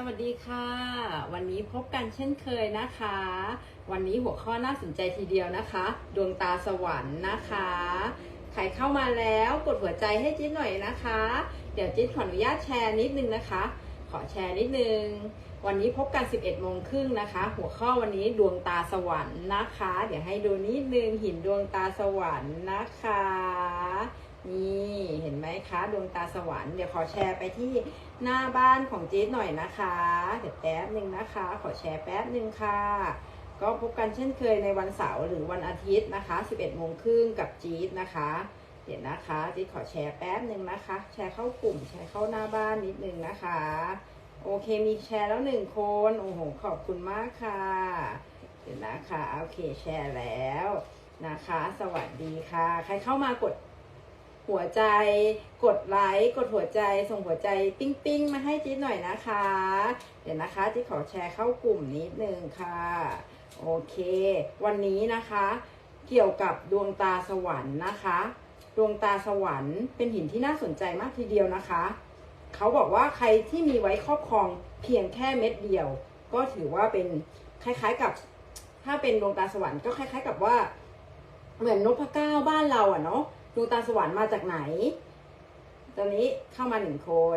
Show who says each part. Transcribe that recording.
Speaker 1: สวัสดีค่ะ วันนี้พบกันเช่นเคยนะคะ วันนี้หัวข้อน่าสนใจทีเดียวนะคะ ดวงตาสวรรค์นะคะใครเข้ามาแล้วกดหัวใจให้จิ๊ดหน่อยนะคะ เดี๋ยวจิ๊ดขออนุญาตแชร์นิดนึงนะคะ ขอแชร์นิดนึง วันนี้พบกัน 11โมงครึ่งนะคะ หัวข้อวันนี้ดวงตาสวรรค์นะคะ เดี๋ยวให้ดูนิดนึงหินดวงตาสวรรค์นะคะ นี่เห็นไหมคะดวงตาสวรรค์เดี๋ยวขอแชร์ไปที่หน้าบ้านของจี๊ดหน่อยนะคะ เดี๋ยวแป๊บหนึ่งนะคะ ขอแชร์แป๊บหนึ่งค่ะ ก็พบกันเช่นเคยในวันเสาร์หรือวันอาทิตย์นะคะ 11โมงครึ่งกับจี๊ดนะคะ เดี๋ยวนะคะจี๊ดขอแชร์แป๊บหนึ่งนะคะ แชร์เข้ากลุ่มแชร์เข้าหน้าบ้านนิดนึงนะคะ โอเคมีแชร์แล้วหนึ่งคนโอ้โหขอบคุณมากค่ะ เดี๋ยวนะคะโอเคแชร์แล้วนะคะ สวัสดีค่ะ ใครเข้ามากด หัวใจ กดไลค์กดหัวใจส่งหัวใจปิ้งปิ้งๆมาให้จิ๊ดหน่อยนะคะ เดี๋ยวนะคะจิ๊ดขอแชร์เข้ากลุ่มนิดนึงค่ะ โอเค วันนี้นะคะ เกี่ยวกับดวงตาสวรรค์นะคะ ดวงตาสวรรค์เป็นหินที่น่าสนใจมากทีเดียวนะคะ เขาบอกว่าใครที่มีไว้ครอบครองเพียงแค่เม็ดเดียว ก็ถือว่าเป็นคล้ายๆกับ ถ้าเป็นดวงตาสวรรค์ก็คล้าย ๆ กับว่า เหมือนนพเก้าบ้านเราอะเนาะ ดวงตาสวรรค์มาจากไหน ตอนนี้เข้ามาหนึ่งคน